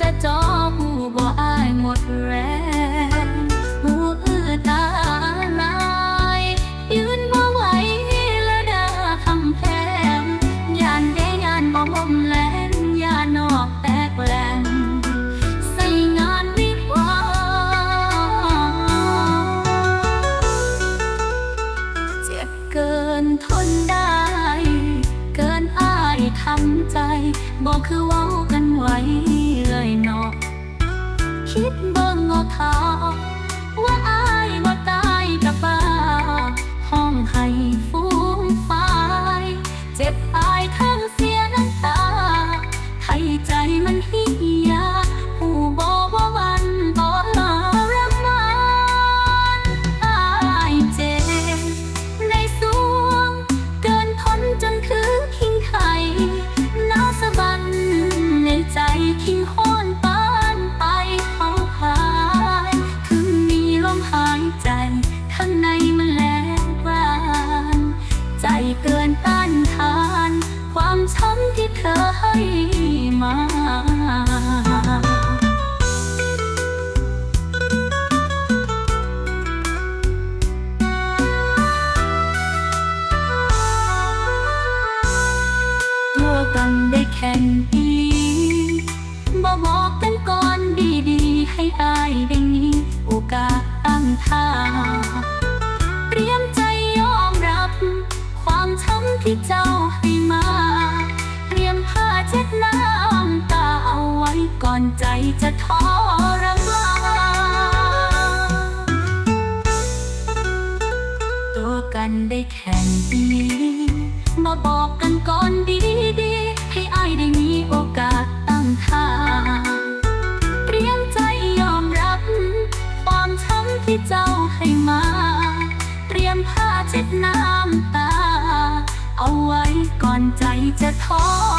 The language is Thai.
จะจอหูบ่อายหมดแรงหูอื้อตาลาย ยืนบ่ไหวแล้วดาคำแพงยานเดยานบ่มมแลนยานอกแตกแหลงใส่งานไวิวาเจ็บเกินทนได้ เกินอายทำใจบอกคือว่า คิดเบิ่งเอาเท้าว่าอายบ่ตายกับบ้าห้องให้ฟูงฟ้ายเจ็บ ที่เธอให้มาตัวกันได้แข่งปีบ่บอกกันก่อนดีๆ ให้อายได้มีโอกาสตั้งท่าเตรียมใจยอมรับ ความช้ำที่เจ้าให้มา ใจจะทรมานตัวกันได้แข่งดีมาบอกกันก่อนดีๆให้อายได้มีโอกาสตั้งท่าเตรียมใจยอมรับ ความช้ำที่เจ้าให้มา เตรียมผ้าเช็ดน้ำตา เอาไว้ก่อนใจจะท้อ